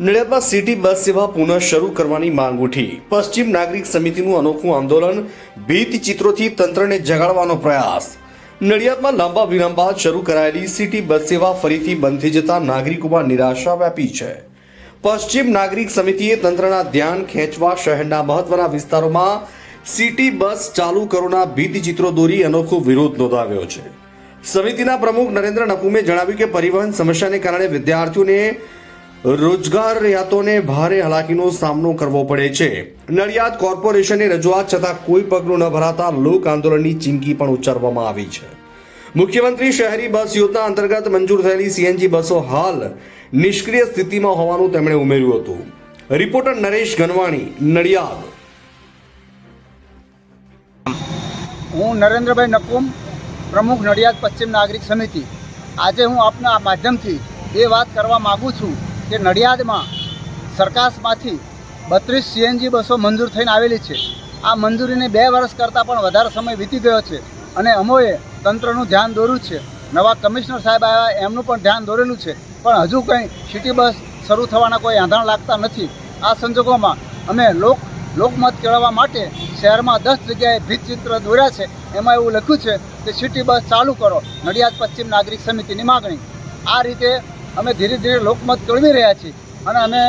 નડિયાદમાં city bus સેવા પુનઃ શરૂ કરવાની માંગ ઉઠી. પશ્ચિમ નાગરિક સમિતિનું અનોખું આંદોલન ભીત ચિત્રોથી તંત્રને જગાડવાનો પ્રયાસ. નડિયાદમાં લાંબા વિરામ બાદ શરૂ કરાયેલી સિટી બસ સેવા ફરીથી બંધ થઈ જતા નાગરિકોમાં નિરાશા વ્યાપી છે. પશ્ચિમ નાગરિક સમિતિએ તંત્રના ધ્યાન ખેંચવા શહેરના મહત્વના વિસ્તારોમાં સિટી બસ ચાલુ કરોના ભીતચિત્રો દોરી અનોખો વિરોધ નોંધાવ્યો છે. સમિતિના પ્રમુખ નરેન્દ્ર નકુમે જણાવ્યું કે પરિવહન સમસ્યાને કારણે વિદ્યાર્થીઓને રોજગારિયાતોને ભારે હાલાકીનો સામનો કરવો પડે છે. નડિયાદ કોર્પોરેશનની રજૂઆત છતાં કોઈ પગલું ન ભરાતા લોક આંદોલનની ચીમકી પણ ઉચ્ચારવામાં આવી છે. મુખ્યમંત્રી શહેરી બસ યોજના અંતર્ગત મંજૂર થયેલી સીએનજી બસો હાલ નિષ્ક્રિય સ્થિતિમાં હોવાનું તેમણે ઉમેર્યું હતું. રિપોર્ટર નરેશ ગનવાણી, નડિયાદ. હું નરેન્દ્રભાઈ નકુમ, પ્રમુખ નડિયાદ પશ્ચિમ નાગરિક સમિતિ. આજે હું આપના માધ્યમથી એ વાત કરવા માગું છું કે નડિયાદમાં સરકારમાંથી બત્રીસ સીએનજી બસો મંજૂર થઈને આવેલી છે. આ મંજૂરીને બે વર્ષ કરતાં પણ વધારે સમય વીતી ગયો છે અને અમોએ તંત્રનું ધ્યાન દોર્યું છે. નવા કમિશનર સાહેબ આવ્યા, એમનું પણ ધ્યાન દોરેલું છે. પણ હજુ કંઈ સિટી બસ શરૂ થવાના કોઈ આંધણ લાગતા નથી. આ સંજોગોમાં અમે લોક, લોકમત કેળવવા માટે શહેરમાં દસ જગ્યાએ ભીતચિત્ર દોર્યા છે. એમાં એવું લખ્યું છે કે સિટી બસ ચાલુ કરો. નડિયાદ પશ્ચિમ નાગરિક સમિતિની માગણી. આ રીતે અમે ધીરે ધીરે લોકમત કેળવી રહ્યા છીએ. અને અમે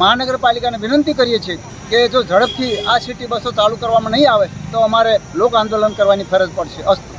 મહાનગરપાલિકાને વિનંતી કરીએ છીએ કે જો ઝડપથી આ સિટી બસો ચાલુ કરવામાં નહીં આવે, તો અમારે લોક આંદોલન કરવાની ફરજ પડશે. અસ્તુ